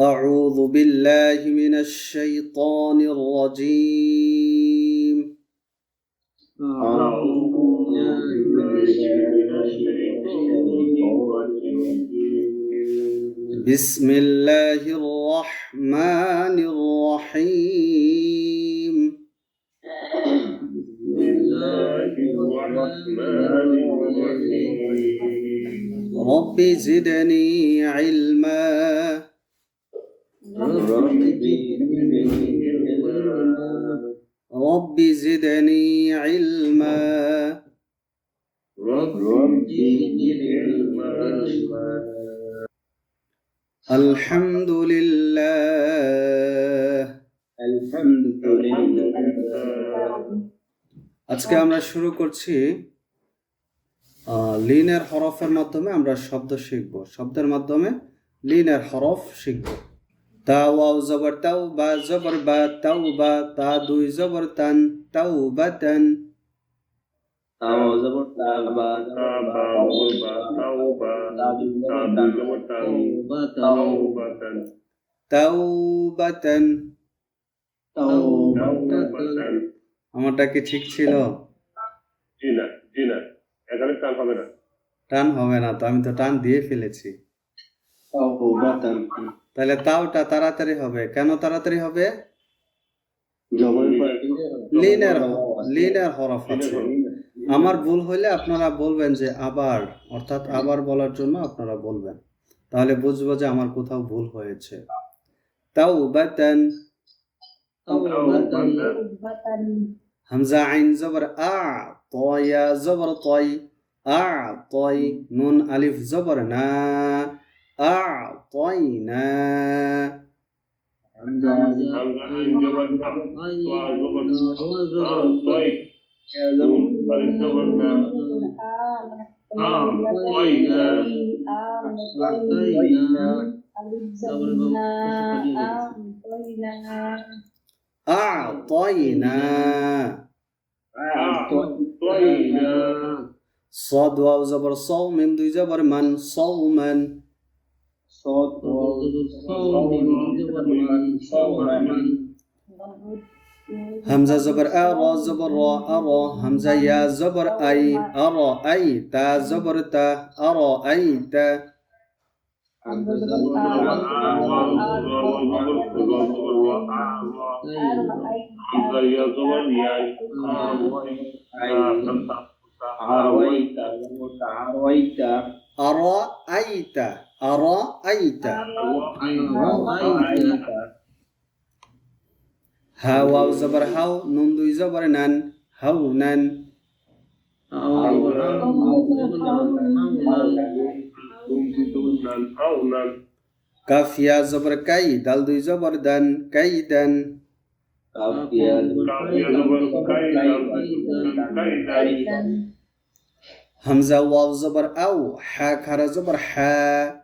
أعوذ بالله من الشيطان الرجيم. بسم الله الرحمن الرحيم. رب زدني علما. رب زدني علما الحمد لله আজকে আমরা শুরু করছি লিনের হরফের মাধ্যমে আমরা শব্দ শিখব শব্দের মাধ্যমে লিনের হরফ শিখব তা ওয়াও জবর তাও বা জবর বা তাও বা তা দুই জবর তান তাও বা তান তাও বা তান আমারটা কি ঠিক ছিল জি না জি না এখানে টান হবে না টান হবে না তো আমি তো টান দিয়ে ফেলেছি তাহলে তাওটা তাড়াতাড়ি হবে। কেন তাড়াতাড়ি হবে? লিনের লিনের হরফ আছে। আমার ভুল হইলে আপনারা বলবেন যে আবার অর্থাৎ আবার বলার জন্য আপনারা বলবেন। তাহলে বুঝব যে আমার কোথাও ভুল হয়েছে। তাও বাতান হামজা আইন জবর আ তয়া জবর তয় আ তয় নুন আলিফ জবর না। أعطينا أعطينا أعطينا صاد واو زبر صوم من دو زبر من صوما همزة زبر أ را زبر را أرى. همزة يا زبر أي أرى أي تا. زبر تا. أرى أي تا. Ara'aita. Ha hawa zabar hau nun dui zabar nan hau nan. Kafia zabar kai dal du zabar dan kai dan. Hamza waw zabar au ha kara zabar ha.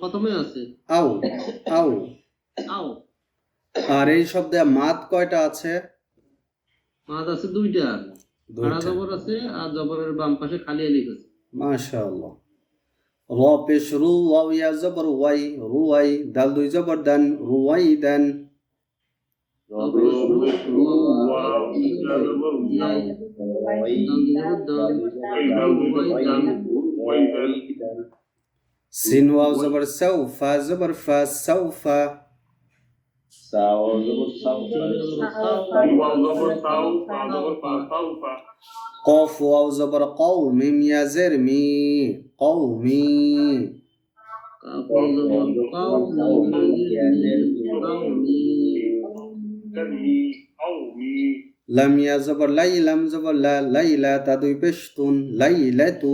প্রথমে আছে। আও আও। আও। আর এই শব্দে মাত কয়টা আছে? মাছ আছে দুইটা। খাড়া জবর আছে আর জবরের বাম পাশে খালি আলিফ আছে। মাশাআল্লাহ। র পেশ রু ওয়াও ইয়া জবর ওয়াই রুয়াই দাল দুই জবর দান রুয়াই দান। সিন سين واو زبر سوف زبر فا سوف قاف واو زبر قوم ميم يا زرمي قومي لم يا زبر ليلم زبر لا ليلة تدوي بشتون ليلة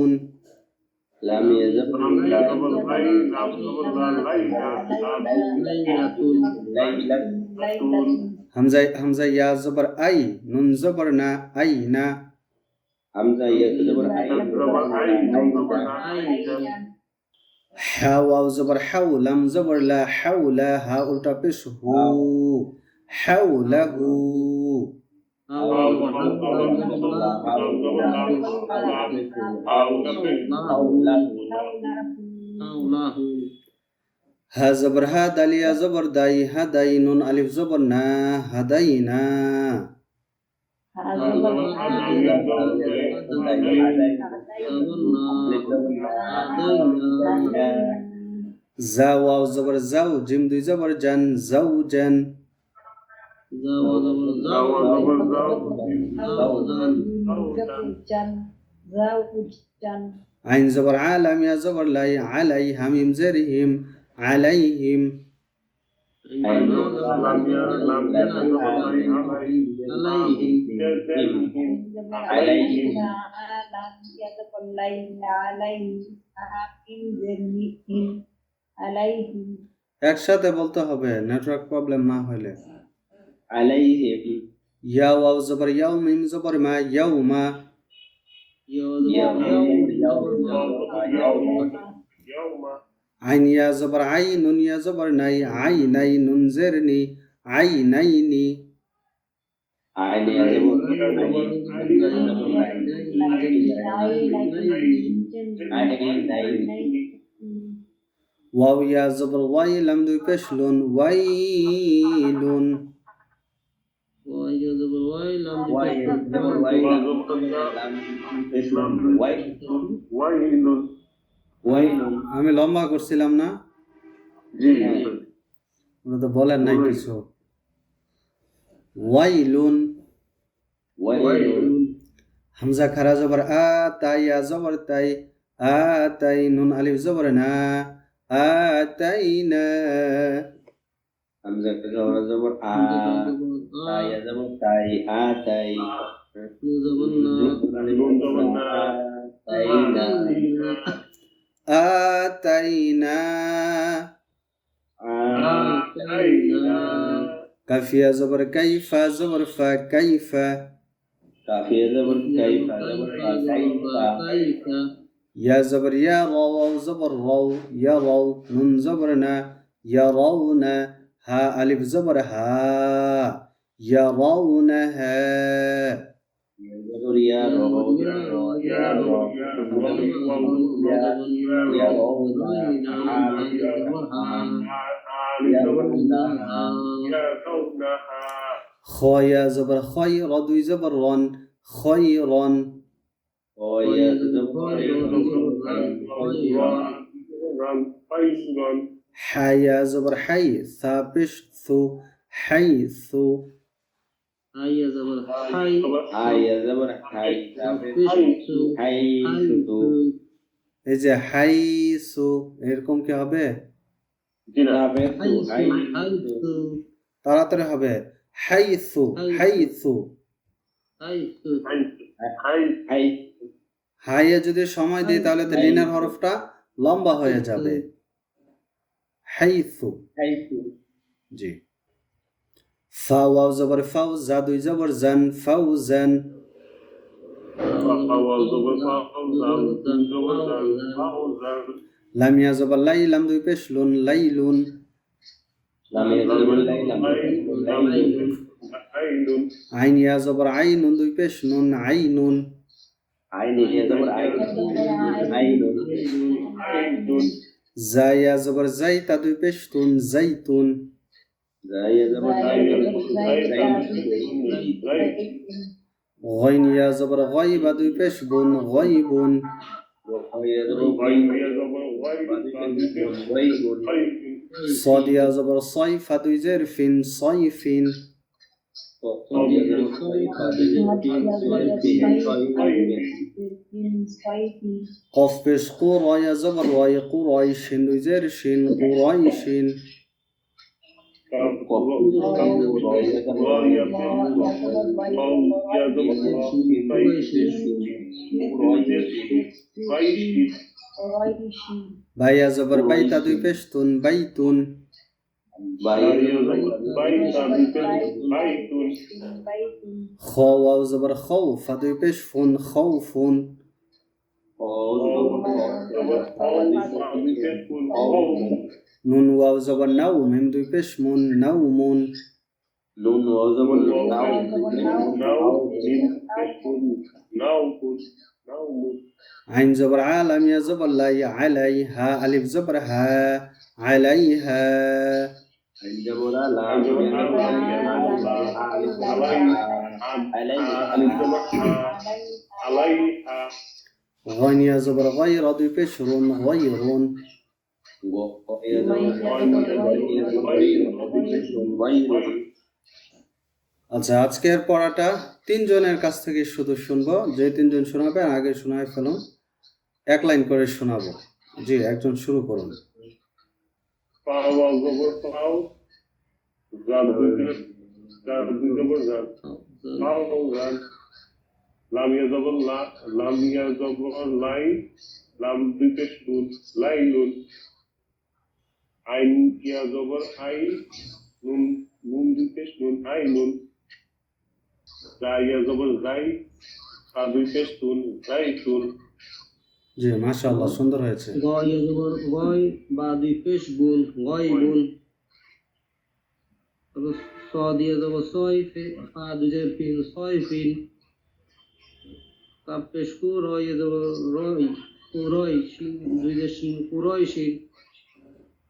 লাম ইয়াজাব হামজা হামজা হামজা ইয়া জবর আই নুন জবর না আই না। হামজা ইয়া জবর আই হা ওয়াও জবর হাউ লাম জবর লা হাউলা হা উল্টা পেশ হু। হাউলাহু ওয়াও জবর জবর লাম জবর লাম আউ জবর আল্লাহু হা জবর হা দালিয়া জবর দাই হা দাই নুন আলিফ জবর না হাদাইনা আইন জবর আলাম, ইয়া জবর লাই, আলাই হামিম জেরিহিম, আলাইহিম। একসাথে বলতে হবে নেটওয়ার্ক প্রবলেম না হলে। عليهم يا واو زبر يوم ميم زبر ما يوم عين يا زبر عين يا زبر ناي عيني ننذرني عينيني واو يا زبر واي لم دوي بشلون ويلون আমি লম্বা করছিলাম না? তো বলেন নাই কিছু। হামজা খারা জবর আ তাই আ জবর তাই আ তাই নুন আলিফ জবর না আ তাই না। হামজা খারা জবর আ। তাই ইয়াজাব তাই আ তাই আতাইনা কাফিয়া জবর কাইফা জবর ফা কাইফা কাফিয়া জবর কাইফা জবর কাইফা ইয়া জবর ইয়া রাও ওয়াও জবর রাও ইয়া রাও নুন জবর না ইয়া রাউনা হা আলিফ জবর হা ইয়া রাউনা হা জবর ইয়া র ইয়া র খয়া জবর খয় র দুই জবর রন খয়রন ও ইয়া জবর হাই সা জবর হাই হাই এই যে হাই সু এরকম কি হবে তাড়াতাড়ি হবে হাই সু হাই সু হাই হাইয়ে যদি সময় দিই তাহলে তো লিনার হরফটা লম্বা হয়ে যাবে হাইসু হাই জি ফা ওয়াও জবর ফাউ জা দুই জবর জান ফাউ জান লাম ইয়া জবর লাই লাম দুই পেশ লুন লামিয়া লাই আইন ইয়া জবর আই নুন দুই পেশ নুন আইনুন আইনি ইয়া জবর জাই তা দুই পেশ তুন জাইতুন غين يا زبر غيب بشب غيب صاد يا زبر صيف زرف صيف قف بش قرى يا زبر قريش زرش قريش شين قريشين غير شين বাইয়া জবর বাইতা দুই পেশ তুন বাইতুন বাইতা বাইতুন بيت খ ওয়াও জবর খৌ ফা দুই পেশ ফুন খৌ ফুন নুন ওয়াও জবর নাও মিম দুই পেশ মুন নাও মুন নুন ওয়াও জবর আইন জবর আলাম ইয়া জবর লাই আলাই হা আলিফ জবর হা আলাইহা আইন জবর লাম غين يا زبر غير দুই পেশ রুন غيرون আচ্ছা আজকের পড়াটা তিনজনের কাছ থেকে শুধু শুনব। যে তিনজন শোনাবে, আগে শোনায় ফেলুন। এক লাইন করে শোনাবো। জি, একজন শুরু করুন। লাই লাই আইন ইয়া জবর আই নুন নুন দুই পেশ নুন আই নুন। জা ইয়া জবর জাই সা দুই পেশ তুন জাই তুন জি মাশাআল্লাহ সুন্দর হয়েছে। গয় জবর গয় বা দুই পেশ বুন গয় তারপর স দিয়ে দেবো ছয় ফে ফা দুই যে ফিন ছয় ফিন তাপ পেশ কু রয় দেবো রয় কুরয় শিন দুই যে শিন কুরয় শিন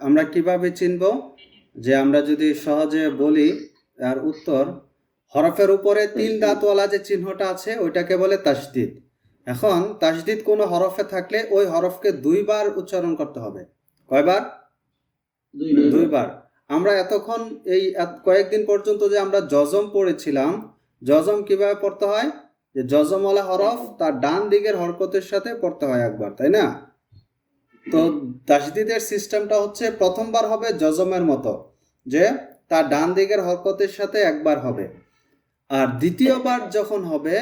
আমরা কীভাবে চিনব? যে আমরা যদি সহজে বলি আর উত্তর হরফের উপরে তিন দাঁতওয়ালা যে চিহ্নটা আছে ওইটাকে বলে তাসদিদ এখন তাসদিদ কোনো হরফে থাকলে ওই হরফকে দুইবার উচ্চারণ করতে হবে। কয়বার? দুইবার। আমরা এতক্ষণ এই কয়েকদিন পর্যন্ত যে আমরা জজম পড়েছিলাম জজম কীভাবে পড়তে হয়? যে জজমওয়ালা হরফ তার ডান দিকের হরকতের সাথে পড়তে হয় একবার তাই না? তো তাসদিদের সিস্টেমটা হচ্ছে প্রথমবার হবে জজমের মতো যে তার ডান দিকের হরকতের সাথে একবার হবে। আর দ্বিতীয়বার যখন হবে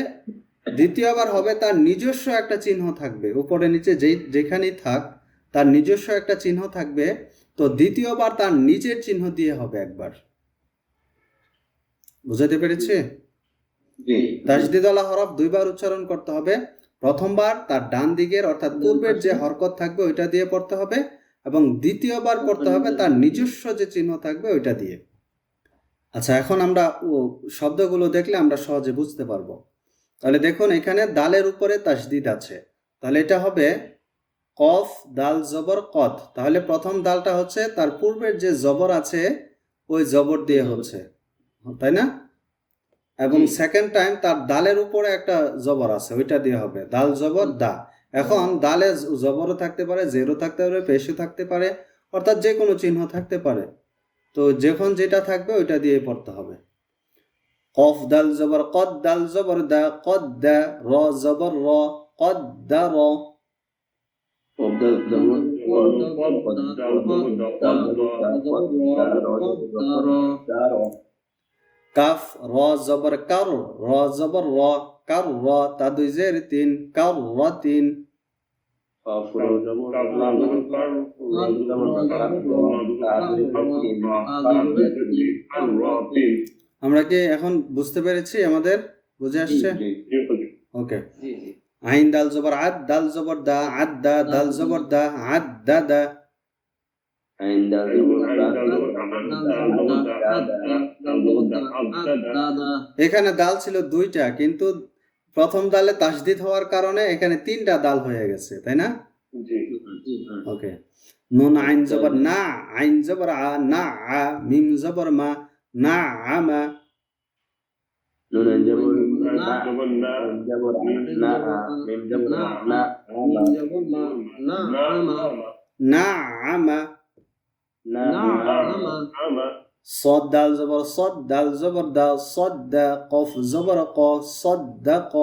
দ্বিতীয়বার হবে তার নিজস্ব একটা চিহ্ন থাকবে উপরে নিচে যেই যেখানেই থাক তার নিজস্ব একটা চিহ্ন থাকবে তো দ্বিতীয়বার তার নিজের চিহ্ন দিয়ে হবে একবার। বুঝাতে পেরেছি? জি। তাসদিদওয়ালা হরফ দুইবার উচ্চারণ করতে হবে। প্রথমবার তার ডান দিকের অর্থাৎ পূর্বের যে হরকত থাকবে ওইটা দিয়ে পড়তে হবে এবং দ্বিতীয়বার পড়তে হবে তার নিজস্ব যে চিহ্ন থাকবে ওইটা দিয়ে। আচ্ছা এখন আমরা শব্দগুলো দেখলে আমরা সহজে বুঝতে পারব। তাহলে দেখুন এখানে দালের উপরে তাসদিদ আছে। তাহলে এটা হবে কফ দাল জবর কত তাহলে প্রথম দালটা হচ্ছে তার পূর্বের যে জবর আছে ওই জবর দিয়ে হচ্ছে। তাই না? এবং সেকেন্ড টাইম তার দালের উপরে একটা জবর আছে ওইটা দিয়ে হবে দাল জবর দা এখন দালে জবরও থাকতে পারে জেরো থাকতে পারে পেশও থাকতে পারে অর্থাৎ যে কোনো চিহ্ন থাকতে পারে তো যখন যেটা থাকবে ওইটা দিয়ে পড়তে হবে কফ দাল জবর কদ দাল জবর দা কদ দা র জবর র কদ দা র শব্দ জবর কাফ র জবর কার র জবর র কার র তা দুই জের তিন কার র তিন। আমরা কি এখন বুঝতে পেরেছি আমাদের? বুঝে আসছে? ওকে। জি জি। আইন দাল জবর আদ দাল জবর দা আদ দা দাল জবর দা আদ দা দা। দাদা এখানে দাল ছিল দুইটা কিন্তু প্রথম দালে তাসদিদ হওয়ার কারণে এখানে তিনটা দাল হয়ে গেছে তাই না? ওকে। নুন আইন জবর না আইন জবর আ না আ মিম জবর মা না আমা নুন জবর জবর না জবর না জবর না মিম জবর মা না না আমা صاد دال زبر صد دال زبر دا صد قف زبر قا صدق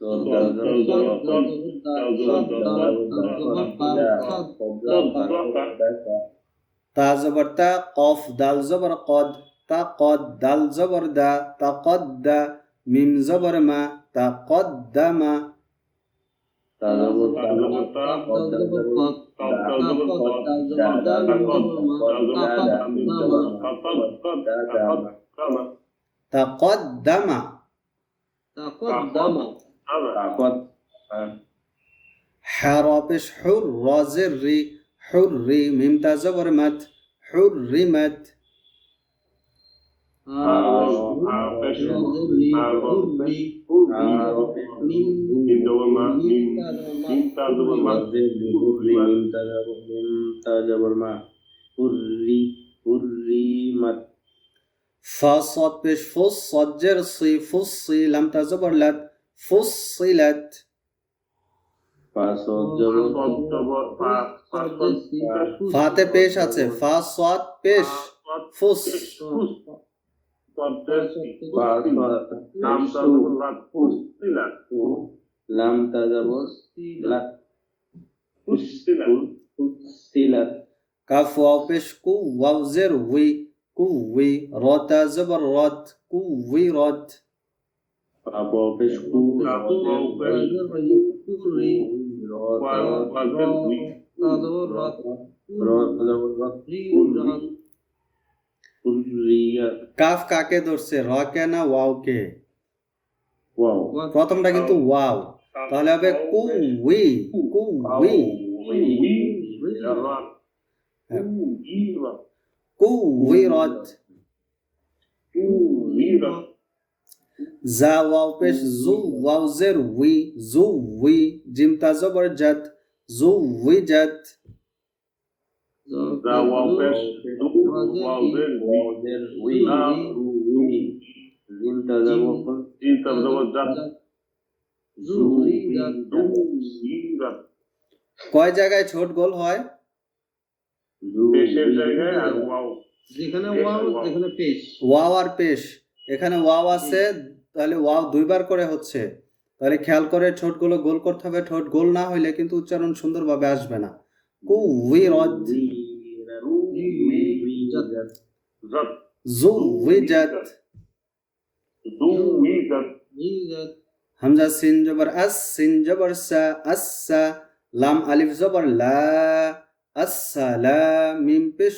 তো দাল জবর صد দল صد صد تا زبر تا قف دال زبر قد تا قد دال زبر دا تقد ميم زبر ما تقدم তা জবর তা তা কদ দাল জবর কদ তা জবর কদ কামা تقدم. تقدم. حرابش حر زري حر ميم تزورمت حرمت মিম জবর মা মিম মিম তা জবর মা মিম তা জবর মিম তা জবর মা হুররি হুররিমাত فا صاد بش فص صاد جر صي فصي لم تا زبر لت فصلت পাঁচদ জবর সদ জবর পা পাঁচ ফাতে পেশ আছে ফা সাদ পেশ ফুস লাম কাফ ওয়াও কু উই কু উই র তা জবর রত কু উই রত পাপ পেশ কু হুররিয়াত কাফ কাকে ধরছে? র কে না ওয়াও কে? ওয়াও। প্রথমটা কিন্তু ওয়াও। তাহলে হবে কু উই কু উই কু উই রত জা ওয়াও পেশ জু ওয়াও জের উই জু উই জিম তা জবর জাত জু উই জাত। উই জিম তা জবর কয় জায়গায় ছোট গোল হয়? যেখানে ওয়াও যেখানে পেশ। ওয়াও আর পেশ। এখানে ওয়াও আছে তাহলে ওয়াও দুইবার করে হচ্ছে। তাহলে খেয়াল করে ঠোঁটগুলো গোল করতে হবে। ঠোঁট গোল না হইলে কিন্তু উচ্চারণ সুন্দরভাবে আসবে না। কু উই রদ জাত জু উই জাত দু উই জাত মিজাত হামজা সিন জবর আস সিন জবর সা আসসা লাম আলিফ জবর লা আসসালাম মিম পেশ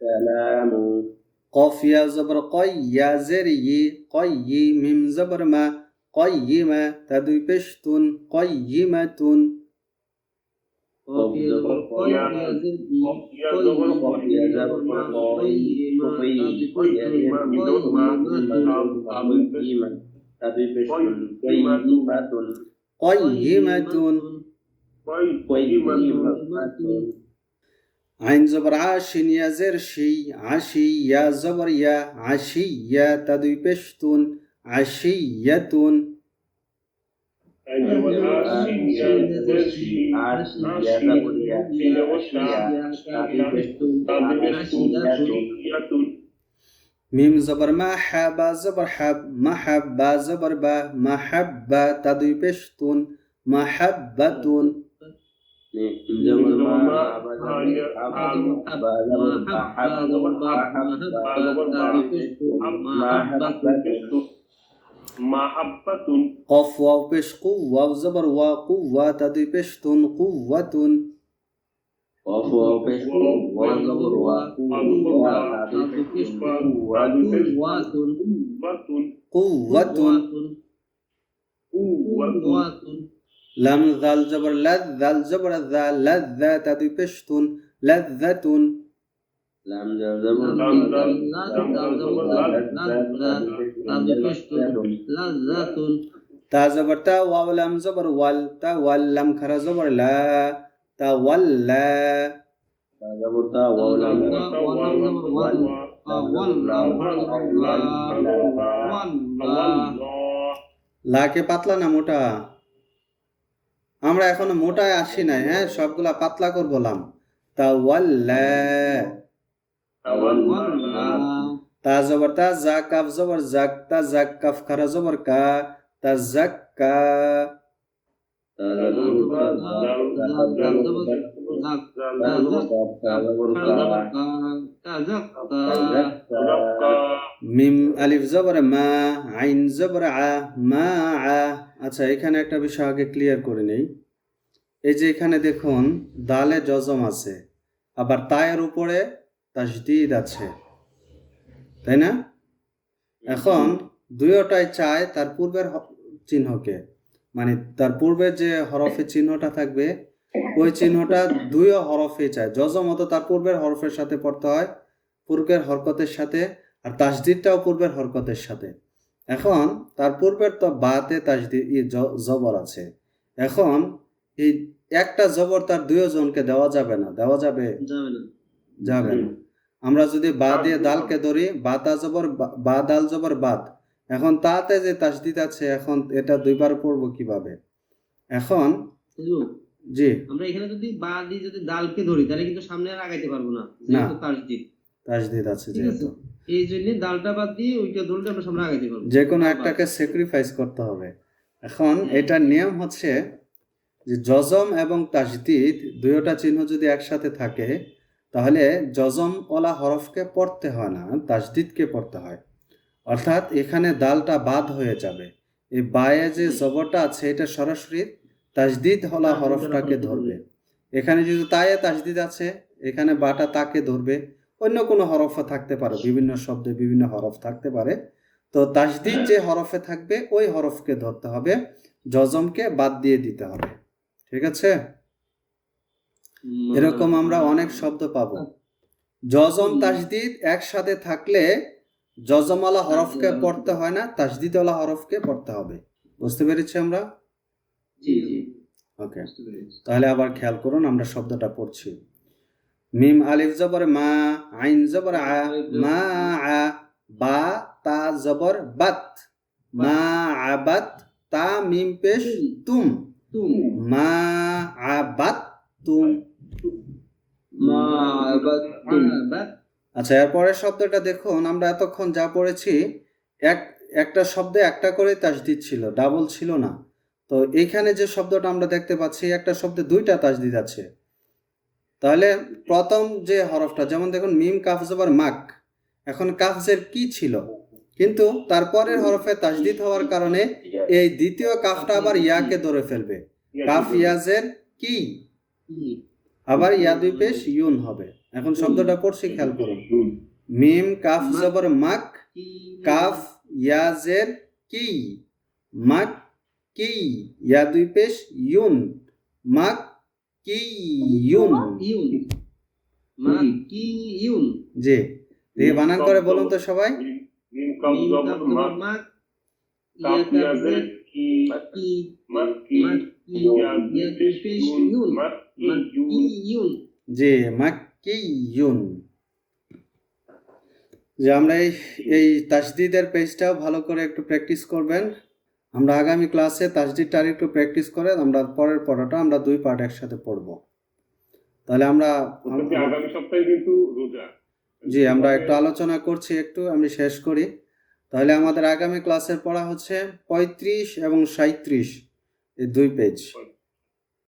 سلام قاف يا زبر قي يا زري قي ميم زبر ما قيمة تدوي بشتون قيمة قاف يا زبر قي يا زري قيمة تدوي بشتون قيمة قيمة قيمة عين زبر عاش يزر شي عشي يا زبر يا عشية تدوي بشتون عشية عشية জবর আস তিন জবর সি আর ইয়া তাবরিয়া তিন জবর সা তাদের পেশন তাদের পেশন ইয়াতুন ميم زبر ما حب زبر حب محب زبر با محبة تدوي بشتون محبة জবর মা আবা জবর আবা মাহাব্বাতুন قف واو بش قوة وزبر وا قوة تدوي بشتون قوة وفوقكم وذروة قوة قوة لم ذل جبر لذ ذل جبر ذا لذة تدفشت لذة لم ذل جبر لذة تا زبر تا واو لم زبر وال تا وال لم خرا زبر لا লাকে পাতলা না মোটা? আমরা এখনও মোটায় আসি নাই হ্যাঁ? সবগুলা পাতলা করব লাম। তা ওয়াল্লা তা জবর, তা জা কাফ জবর, জাক, তা জাক, কাফ খারা জবর, কা, তা জাক্কা তা মিম আলিফ জবর মা, আইন জবর আ, মা আ। আচ্ছা এখানে একটা বিষয় আগে ক্লিয়ার করে নেই। এই যে এখানে দেখুন, দালে জজম আছে, আবার তায়ের উপরে তাসদিদ আছে। তাই না? এখন দুইটাই চায় তার পূর্বের চিহ্নকে। মানে তার পূর্বের যে হরফের চিহ্নটা থাকবে ওই চিহ্নটা দুইও হরফে চায়। জজমত তার পূর্বের হরফের সাথে পড়তে হয় পূর্বের হরকতের সাথে আর তাসদিদটাও পূর্বের হরকতের সাথে। এখন তার পূর্বের তো বাতে তাসদিদ জবর আছে। এখন এই একটা জবর তার দুই জনকে দেওয়া যাবে না দেওয়া যাবে যাবে না। আমরা যদি বা দিয়ে দালকে ধরি বাতা জবর বা- বা দাল জবর বাদ এখন তাতে যে তাসদিদ আছে এখন এটা দুইবার পড়ব কীভাবে? এখন জি। আমরা এখানে যদি বা দিয়ে যদি দালকে ধরি তাহলে কিন্তু সামনে আর আগাইতে পারব না। যেহেতু তাসদিদ তাসদিদ আছে যেহেতু। এই জন্য ডালটা বাদ দিয়ে ওইটা ধরলে আমরা সামনে আগাইতে পারব। যে কোনো একটাকে স্যাক্রিফাইস করতে হবে। এখন এটার নিয়ম হচ্ছে যে জজম এবং তাসদিদ দুইটা চিহ্ন যদি একসাথে থাকে তাহলে জজম ওলা হরফকে পড়তে হয় না তাসদিদকে পড়তে হয়। অর্থাৎ এখানে দালটা বাদ হয়ে যাবে। এই বায়ে যে জবরটা আছে এটা সরাসরি তাসদিদ হলা হরফটাকে ধরবে। এখানে যদি তায়ে তাসদিদ আছে এখানে বাটা তাকে ধরবে। অন্য কোনো হরফও থাকতে পারে বিভিন্ন শব্দে বিভিন্ন হরফ থাকতে পারে। তো তাসদিদ যে হরফে থাকবে ওই হরফকে ধরতে হবে। জজমকে বাদ দিয়ে দিতে হবে। ঠিক আছে? এরকম আমরা অনেক শব্দ পাবো। জজম তাসদিদ একসাথে থাকলে জজমালা হরফকে পড়তে হয় না তাসদিদওয়ালা হরফকে পড়তে হবে। বুঝতে পেরেছি আমরা? জি জি। ওকে তাহলে আবার খেয়াল করুন আমরা শব্দটা পড়ছি। মিম আলিফ জবর মা আইন জবর আ মা আ বা তা জবর বাত। মা আবাত তা মিম পেশ তুম। তুম। মা আবাত তুম মা বাদ বাদ আচ্ছা এরপরের শব্দটা দেখুন আমরা এতক্ষণ যা পড়েছি এক একটা শব্দে একটা করে তাসদিদ ছিল ডাবল ছিল না। তো এইখানে যে শব্দটা আমরা দেখতে পাচ্ছি একটা শব্দে দুইটা তাসদিদ আছে। তাহলে প্রথম যে হরফটা যেমন দেখুন মিম কাফ জবর মাক এখন কাফজের কি ছিল? কিন্তু তারপরের হরফে তাসদিদ হওয়ার কারণে এই দ্বিতীয় কাফটা আবার ইয়াকে ধরে ফেলবে। কাফ ইয়াজের কি? কি? আবার ইয়া দুই পেশ ইউন হবে। এখন শব্দটা পড়ছি খেয়াল করুন মিম কাফ জবর মাক কাফ ইয়াজের কি? মাক কি? ইয়া দুই পেশ ইউন। মাক কি? ইউন। ইউন। মা কি? ইউন। জি। দিয়ে বানান করে বলুন তো সবাই। মিম মিম জবর কাপ মা জবর মা কাপ ইয়া ইয়াজের কি? কি? মা কি? মা কি? ইয়া ইয়া পেশ ইউন। ইউন। মা কি? ইউন। জি মাক ইউন। যে আমরা এই এই তাসদিদের পেজটাও ভালো করে একটু প্র্যাকটিস করবেন। আমরা আগামী ক্লাসে একটু প্র্যাকটিস করে আমরা পরের পড়াটা আমরা দুই পার্ট একসাথে পড়ব। তাহলে আমরা আগামী সপ্তাহে কিন্তু রোজা। জি আমরা একটু আলোচনা করছি একটু আমি শেষ করি। তাহলে আমাদের আগামী ক্লাসের পড়া হচ্ছে পঁয়ত্রিশ এবং সাঁত্রিশ এই দুই পেজ